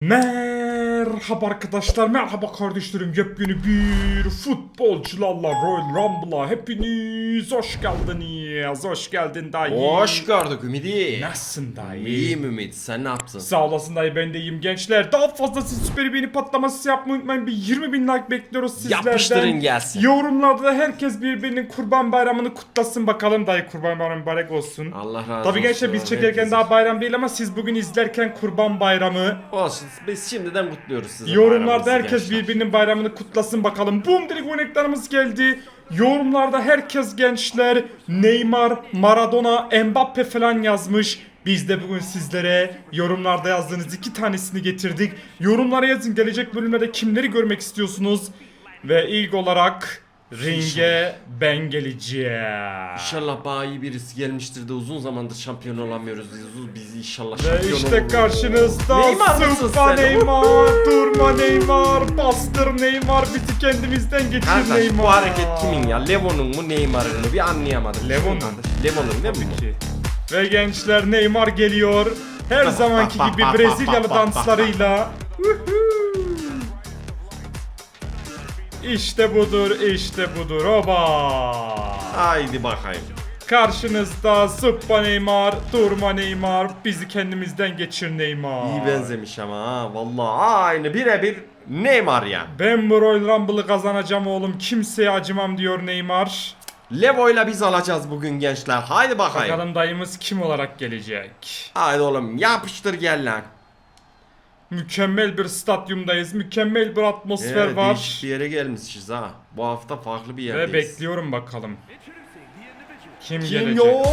Man. Merhaba arkadaşlar, merhaba kardeşlerim. Yepyeni bir futbolcularla Royal Rumble'a hepiniz hoş geldiniz. Hoş geldin dayı. Hoş gördük Ümidi. Nasılsın dayı? İyiyim Ümit sen ne yaptın? Sağ olasın dayı ben de iyiyim gençler. Daha fazlası süper beni patlaması yapmayı unutmayın. Bir 20 bin like bekliyoruz sizlerden. Yapıştırın gelsin. Yorumlarda herkes birbirinin kurban bayramını kutlasın bakalım dayı kurban bayramı mübarek olsun. Allah razı olsun. Tabii gençler biz çekerken Herkes- daha bayram değil ama siz bugün izlerken kurban bayramı. Olsun biz şimdiden kutluyoruz sizi. Yorumlarda bayramınızı herkes gençler. birbirinin bayramını kutlasın bakalım. Boom direkt örneklerimiz geldi. Yorumlarda herkes gençler Neymar, Maradona, Mbappe falan yazmış. Biz de bugün sizlere yorumlarda yazdığınız iki tanesini getirdik. Yorumlara yazın gelecek bölümlerde kimleri görmek istiyorsunuz. Ve ilk olarak ringe ben geleceğim. İnşallah bana iyi birisi gelmiştir de uzun zamandır şampiyon olamıyoruz. Biz, biz inşallah Ve şampiyon işte oluruz. karşınızda Neymar mısın Sıpa sen? Neymar, durma Neymar, bastır Neymar, bizi kendimizden geçir Kardeş Neymar. bu hareket kimin ya? Levo'nun mu Neymar'ın mı? Bir anlayamadım. Levo'nun. Levo'nun değil mi bu? Ki. Ve gençler Neymar geliyor. Her zamanki gibi Brezilyalı danslarıyla. İşte budur, işte budur. Oba! Haydi bakayım. Karşınızda Sıpa Neymar, durma Neymar, bizi kendimizden geçir Neymar. İyi benzemiş ama ha. Vallahi aynı birebir Neymar ya. Ben bu Royal Rumble'ı kazanacağım oğlum. Kimseye acımam diyor Neymar. Levo'yla biz alacağız bugün gençler. Haydi bakayım. Bakalım dayımız kim olarak gelecek? Haydi oğlum yapıştır gel lan. Mükemmel bir stadyumdayız. Mükemmel bir atmosfer Evet, var. değişik bir yere gelmişiz ha. Bu hafta farklı bir Ve yerdeyiz. bekliyorum bakalım. Kim, Kim gelecek? yok?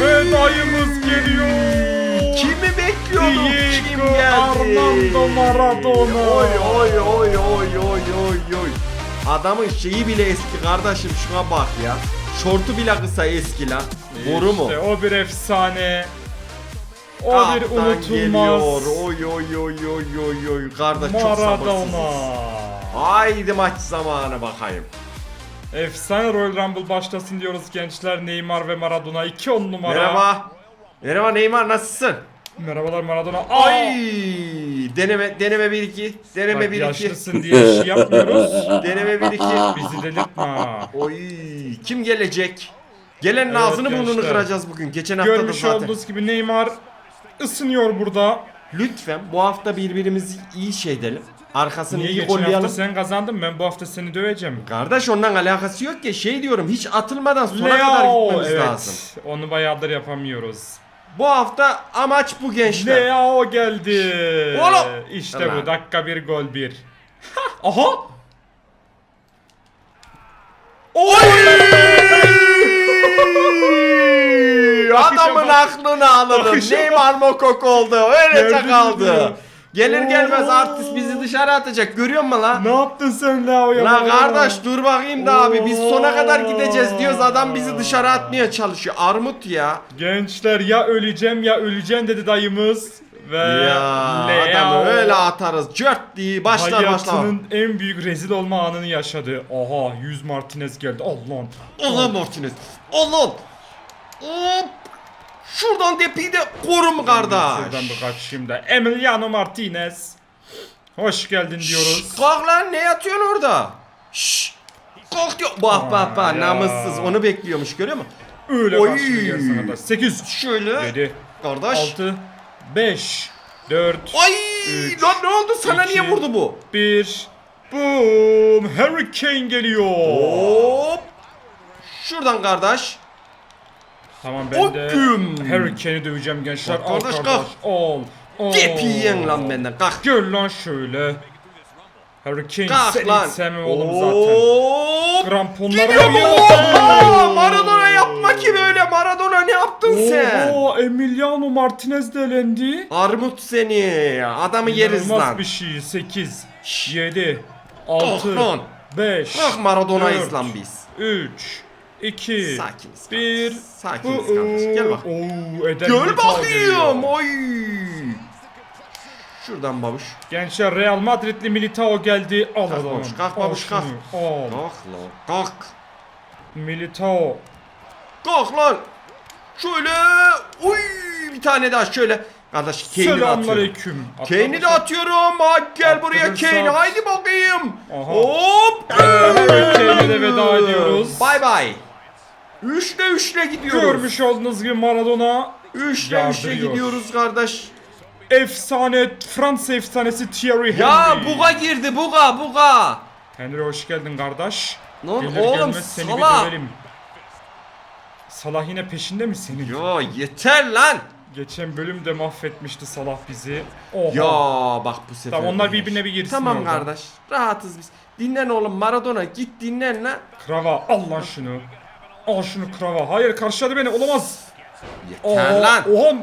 Ve dayımız geliyor. Kimi bekliyorduk? Kim geldi? Armando Maradona. Oy oy oy oy oy oy oy. Adamın şeyi bile eski kardeşim şuna bak ya. Şortu bile kısa eski lan. Boru mu? İşte o bir efsane. O bir Kaptan unutulmaz. geliyor. Oy oy oy oy oy oy. Kardeş çok sabırsızız. Haydi maç zamanı bakayım. Efsane Royal Rumble başlasın diyoruz gençler. Neymar ve Maradona 2 on numara. Merhaba. Merhaba Neymar nasılsın? Merhabalar Maradona. Aa! Ay deneme deneme 1 2 deneme Bak 1 2 yaşlısın diye bir şey yapmıyoruz. deneme 1 2 Bizi delirtme. Oy kim gelecek? Gelenin Evet, ağzını burnunu kıracağız bugün. Geçen hafta da Görmüş zaten. olduğunuz gibi Neymar ısınıyor burada. Lütfen bu hafta birbirimizi iyi şey edelim. Arkasını Niye iyi geçen hafta sen kazandın ben bu hafta seni döveceğim. Kardeş ondan alakası yok ki şey diyorum hiç atılmadan sona kadar Leo gitmemiz evet lazım. onu bayağıdır yapamıyoruz. Bu hafta amaç bu gençler. Leo geldi. Oğlum. İşte Ulan. bu dakika bir gol bir. Aha. Adamın aklını alırım. Bakışa Neymar mokok oldu. Öylece Gördün mü kaldı. Gelir gelmez Oo. artist bizi dışarı atacak. Görüyor musun lan? Ne yaptın sen? La baba? kardeş dur bakayım da abi biz sona kadar gideceğiz diyoruz adam bizi dışarı atmaya çalışıyor. Armut ya. Gençler ya öleceğim ya öleceğim dedi dayımız. Ve Ya Leo adamı öyle atarız. Cört diye başlar başlar. hayatının en büyük rezil olma anını yaşadı. Aha 100 Martinez geldi. Allah'ım. Allah Martinez. Allah. Hop. Şuradan depiyi de korum kardeş. Şuradan bir kaçayım da. Emiliano Martinez. Hoş geldin diyoruz. Şşş, Kalk lan ne yatıyorsun orada? Şşş. Kalk diyor. Bak bak bak ya. namussuz onu bekliyormuş görüyor musun? Öyle Oy. sana da. 8, Şöyle. 7, Kardeş. 6, 5, 4, Ay Üç, lan ne oldu sana iki, niye vurdu bu? 1. Boom. Harry Kane geliyor. Hop. Şuradan kardeş. Tamam ben de Oküm. Harry Kane'i döveceğim gençler. Bak Al kardeş, kardeş. Al. Al. Gep yiyen lan benden kalk. Gel lan şöyle. Harry Kane Kalk seni lan. sevmem oğlum zaten. Vuruyor. Oha! Maradona yapma ki böyle. Maradona ne yaptın sen? Oo, Emiliano Martinez de elendi. Armut seni. Adamı yeriz İnanılmaz lan. bir şey. 8, Şşş. 7, Kalk 6, lan. 5, Kalk Maradona'yız lan biz. 3, 2, Sakiniz. 1. kardeş, Sakiniz kardeş. Gel bak. Oo, Gel bakayım. Oy. Şuradan babuş. Gençler Real Madridli Militao geldi. Al Kalk babuş, kalk Al babuş, kalk. Al. Kalk lan. Kalk. Militao. Kalk lan. Şöyle. Uy bir tane daha şöyle. Kardeş Kane'i de atıyorum. Selamünaleyküm. Kane'i de atıyorum. Hadi gel buraya Attırırsak. Kane. Haydi bakayım. Aha. Hop. Kane'e de veda ediyoruz. Bay bay. Üçle üçle gidiyoruz. Görmüş olduğunuz gibi Maradona Üçle üçle Yardırıyor. gidiyoruz kardeş. efsane Fransa efsanesi Thierry Henry. Ya buga girdi buga buga. Henry hoş geldin kardeş. Lan Gelir oğlum, gelmez seni Salah. bir dövelim. Salah yine peşinde mi senin? Yo yeter lan. Geçen bölümde mahvetmişti Salah bizi. Oha. Ya bak bu sefer. Tamam, onlar birbirine bir girsin Tamam orada. kardeş. Rahatız biz. Dinlen oğlum Maradona git dinlen lan. Krava al lan şunu. Al şunu Krava. Hayır karşıladı beni olamaz. Yeter Oha, lan. Oha.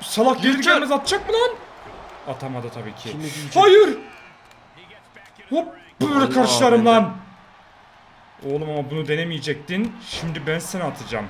Salak gelir Yeter. gelmez atacak mı lan? Atamadı tabii ki. Diyecek. Hayır. Hop böyle Allah karşılarım Allah. lan. Oğlum ama bunu denemeyecektin. Şimdi ben sana atacağım.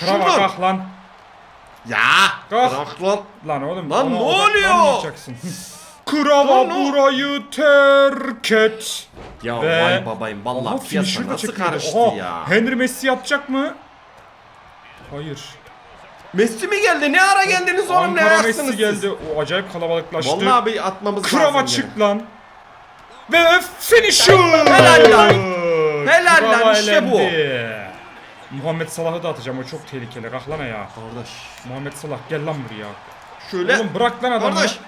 Krava Şuradan. kalk lan. Ya. Kalk. Bırak lan. Lan oğlum. Lan ona ne oluyor? odaklanmayacaksın. O- burayı terk et. Ya Ve- vay babayım vallahi Aha, piyasa nasıl karıştı Aha, ya. Henry Messi yapacak mı? Hayır. Messi mi geldi? Ne ara geldiniz oğlum ne Ankara ayaksınız Messi siz? geldi. O acayip kalabalıklaştı. Vallahi bir atmamız Krava lazım çık lan. Ve finisher. Helal lan. Helal lan, işte bu. Muhammed Salah'ı da atacağım. O çok tehlikeli. Kalk lan ya. Kardeş. Muhammed Salah gel lan buraya. Şöyle. Oğlum bırak lan adamı. Kardeş.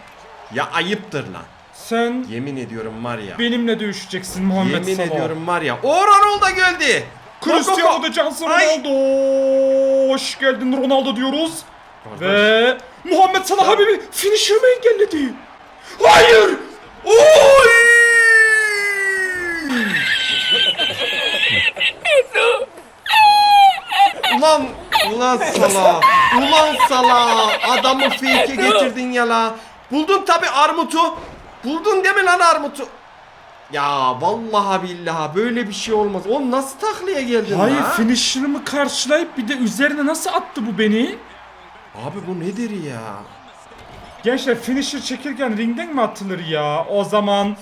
Ya ayıptır lan. Sen Yemin ediyorum var ya. benimle dövüşeceksin Muhammed Yemin Salah. ediyorum var ya. O Ronaldo geldi. Cristiano da Johnson Ay. Ronaldo. Hoş geldin Ronaldo diyoruz. Kardeş. Ve Muhammed Salah abi finisher'ımı engelledi. Hayır. Oy! ulan ulan sala ulan sala adamı fake'e getirdin ya la buldun tabi armutu buldun değil mi lan armutu ya vallahi billahi böyle bir şey olmaz oğlum nasıl taklaya geldin Hayır la? finisher'ımı karşılayıp bir de üzerine nasıl attı bu beni? abi bu nedir ya Gençler finisher çekirken ringden mi atılır ya? O zaman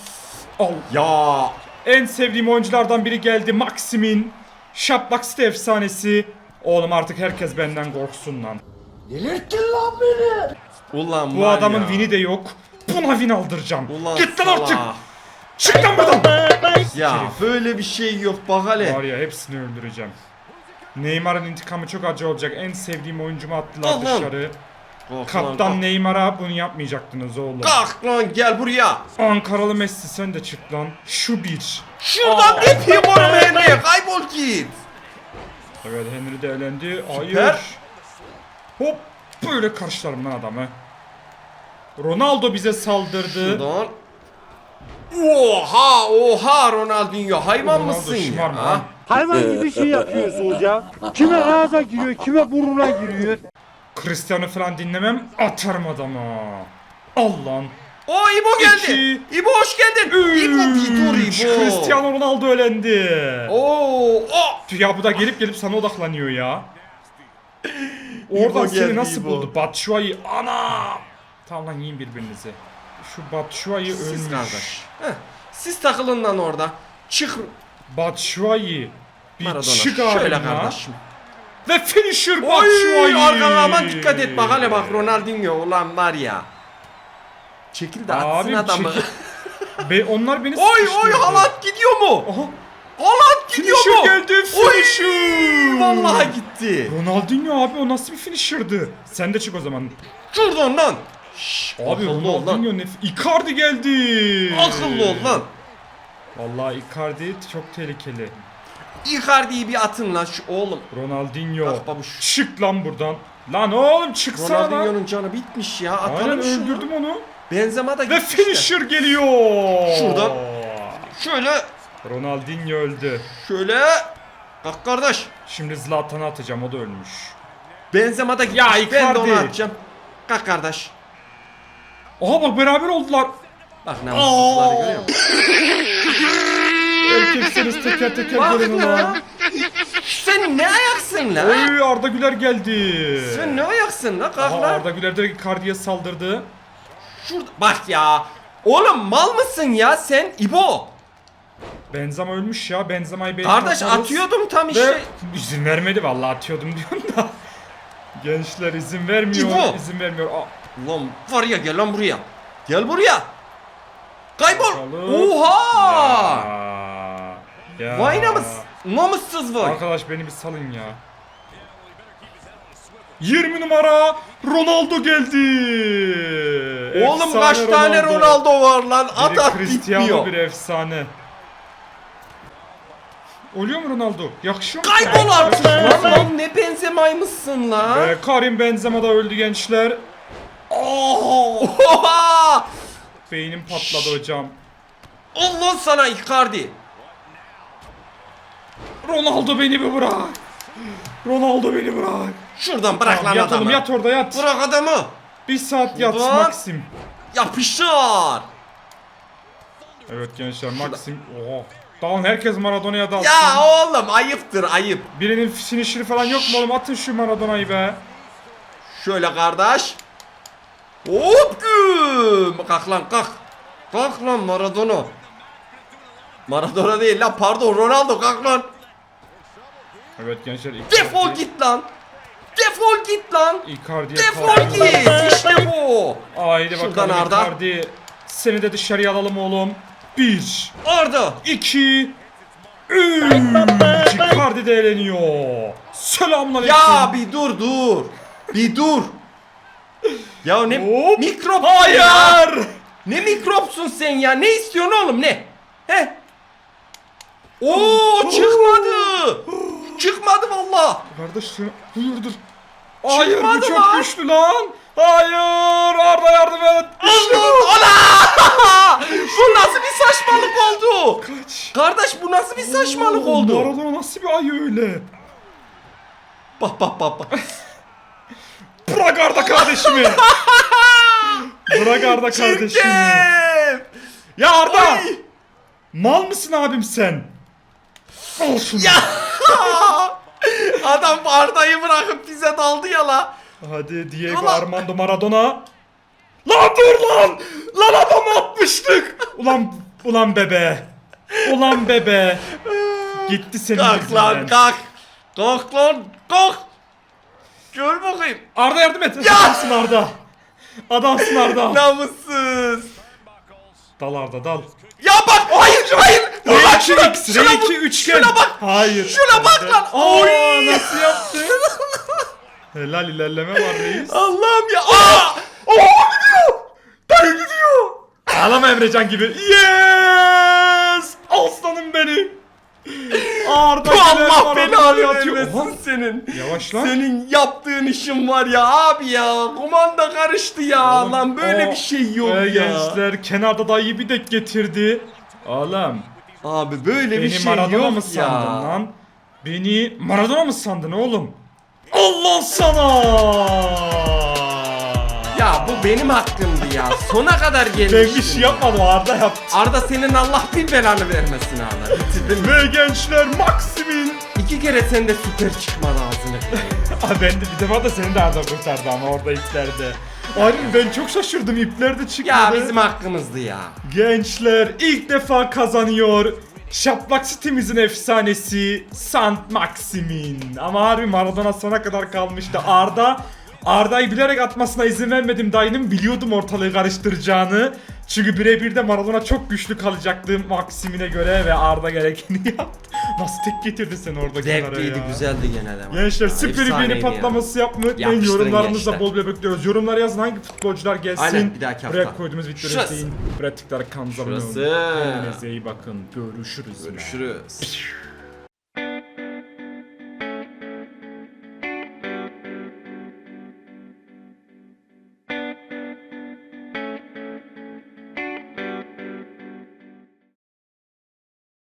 al. ya En sevdiğim oyunculardan biri geldi Maxim'in. Şaplak site efsanesi. Oğlum artık herkes benden korksun lan. Ulan Bu var adamın ya. win'i de yok. Buna win aldıracağım. ulan Git lan artık. Çık lan buradan. ya böyle bir şey yok bak hele Var ya hepsini öldüreceğim. Neymar'ın intikamı çok acı olacak. En sevdiğim oyuncumu attılar Al lan. dışarı. Kalk lan, Kaptan kalk. Neymar'a bunu yapmayacaktınız oğlum. Kalk lan gel buraya. Ankaralı Messi sen de çık lan. Şu bir. Şuradan yapayım oğlum Henry. Kaybol git. Evet Henry de elendi. Hayır. Süper. Hop böyle karşılarım lan adamı. Ronaldo bize saldırdı. Şuradan. Oha oha Ronaldinho hayvan Ronaldo mısın şımarma ya? lan. Hayvan gibi şey yapıyorsun hocam. Kime ağza giriyor, kime burnuna giriyor. Cristiano falan dinlemem. Atarım adama. Al lan. O İbo geldi. İki. İbo hoş geldin. İbo dur Üç. İbo. Cristiano Ronaldo elendi. Oo, o. Ya bu da gelip gelip sana odaklanıyor ya. Oradan seni nasıl İbo. buldu? Batshuayi ana. Tamam lan yiyin birbirinizi. Şu Batshuayi Siz ölmüş. kardeş. Heh, Siz takılın lan orada. Çık Batshuayi. Bir Maradona. çık Şöyle kardeşim. Ve finisher Batshuayi. arkana aman dikkat et bak hele bak Ronaldinho ulan var ya. Çekil de atsın Abi adamı. çekil. Be, onlar beni Oy oy. Haaland gidiyor mu? Aha. Haaland gidiyor Finisher mu? geldi. Oy Finisher. vallahi gitti. Ronaldinho abi o nasıl bir finisher'dı? Sen de çık o zaman. Şuradan lan. Şşş, Abi akıllı ol lan. Ronaldinho ne? Icardi geldi. Akıllı ol lan. Vallahi Icardi çok tehlikeli. Icardi'yi bir atın lan şu oğlum. Ronaldinho. Bak babuş. Çık lan buradan. Lan oğlum çıksana lan. Ronaldinho'nun canı bitmiş ya. Aynen Atalım şunu. öldürdüm onu. Benzema da Ve de. finisher geliyor. Şuradan. Şöyle. Ronaldinho öldü. Şöyle. Kalk kardeş. Şimdi Zlatan'ı atacağım o da ölmüş. Benzema da gitmiş. Ya Ben de Icardi. onu atacağım. Kalk kardeş. Aha bak beraber oldular. Bak namussuzları görüyor musun? Erkekseniz teker teker Bak gelin la. ulan. Sen ne ayaksın la? Oy Arda Güler geldi. Sen ne ayaksın la? Kalk Aha, la. Arda Güler direkt Icardi'ye saldırdı. Şurada. Bak ya. Oğlum mal mısın ya sen İbo? Benzema ölmüş ya. Benzema'yı belki Kardeş atıyordum tam işte. izin vermedi vallahi atıyordum diyorum da. Gençler izin vermiyor. İbo. izin vermiyor. Aa, Ulan var ya gel lan buraya. Gel buraya. Kaybol. Bakalım. Oha. Ya. Ya. Vay namıs. Namussuz vay. Arkadaş beni bir salın ya. 20 numara Ronaldo geldi. Oğlum Efsane kaç tane Ronaldo var lan? At Biri at Cristiano bitmiyor. bir efsane. Oluyor mu Ronaldo? Yakışıyor mu? Kaybol artık lan lan ne benzemaymışsın lan. Ee, Karim Benzema da öldü gençler. Oha! Beynim patladı hocam. Allah sana Icardi. Ronaldo beni bir bırak. Ronaldo beni bırak. Şuradan bırak lan yat oğlum adamı. yat orada yat. Bırak adamı. Bir saat yat Ulan. Maxim. Yapıştır. Evet gençler Maxim. Oh. Dalın herkes Maradona'ya dalsın. Ya oğlum ayıptır ayıp. Birinin finisher'ı falan yok mu oğlum? Atın şu Maradona'yı be. Şöyle kardeş. Hop güm. Kalk lan kalk. Kalk lan Maradona. Maradona değil lan pardon Ronaldo kalk lan. Evet gençler. Icardi- Defol git lan. Defol git lan. Icardi'ye Defol kaldı. git. İşte bu. Haydi Şuradan bakalım Arda. Icardi. Seni de dışarıya alalım oğlum. Bir, Arda. iki, üç. Icardi de eğleniyor. Selamünaleyküm. Ya bir dur dur. Bir dur. Ya ne Hop. mikrop ya. Hayır. Ne mikropsun sen ya? Ne istiyorsun oğlum ne? He? Oo çıkmadı. çıkmadı valla. Kardeş sen hayırdır? Hayır bu çok lan. güçlü lan. Hayır Arda yardım et. İşte bu. Ana! bu nasıl bir saçmalık oldu? Kaç. Kardeş bu nasıl bir saçmalık Oo, oldu? Maradona nasıl bir ay öyle? Bak bak bak bak. Bırak Arda kardeşimi. Bırak Arda kardeşimi. Çirkin! Ya Arda. Ay! Mal mısın abim sen? Al şunu. Ya! Adam Arda'yı bırakıp bize daldı ya la. Hadi Diego Ulan. Armando Maradona. Lan dur lan! Lan adamı atmıştık! Ulan ulan bebe. Ulan bebe. Gitti senin Kalk yüzünden. lan kalk. Kalk lan kalk. Gör bakayım. Arda yardım et. Adamsın Arda. Adamsın Arda. Namussuz. Dal Arda dal. Ya bak hayır hayır. Lan şuna. R2X, Şuna, R2 bak, üçgen. şuna bak. Hayır. Şuna bak lan. Aa, Oy. nasıl yaptın? Helal ilerleme var reis. Allah'ım ya. Aa! Aa gidiyor. Dayı gidiyor. Ağlama Emrecan gibi. Yes! Aslanım benim. Arda Bu Güler Allah Maradona'yı belanı atıyor. vermesin Oha, senin. Yavaş lan. Senin yaptığın işin var ya abi ya. Kumanda karıştı ya. Oğlum, lan böyle o- bir şey yok Ee, ya. Gençler kenarda dayı bir dek getirdi. Oğlum Abi böyle bir beni şey Maradona yok mı ya. sandın lan? Beni Maradona mı sandın oğlum? Allah sana! Ya bu benim hakkımdı ya. Sona kadar ben gelmiştim. bir şey yapmadım Arda yaptı. Arda senin Allah bin belanı vermesin Arda. Bitirdin. Ve gençler Maxim'in İki kere sende süper çıkmadı ağzını. Abi ben de bir defa da seni de Arda kurtardı ama orada iplerde. Ay ben çok şaşırdım iplerde çıkmadı. ya bizim hakkımızdı ya. Gençler ilk defa kazanıyor. Şaplak sitemizin efsanesi Sant Maximin. Ama harbi Maradona sona kadar kalmıştı. Arda Arda'yı bilerek atmasına izin vermedim dayının. Biliyordum ortalığı karıştıracağını. Çünkü birebir de Maradona çok güçlü kalacaktı Maximine göre ve Arda gerekeni yaptı. Nasıl tek getirdi sen orada kenara Zevkliydi ya? güzeldi gene de. Gençler süper efsaneydi beğeni ya. patlaması yapmayı unutmayın. Yapıştırın Yorumlarınızda gençler. bol bol bekliyoruz. Yorumlara yazın hangi futbolcular gelsin. Aynen, bir dahaki hafta. Buraya koyduğumuz videoları Şurası. izleyin. Tıklayarak kanalımıza abone olun. Şurası. Kendinize iyi bakın. Görüşürüz. Görüşürüz.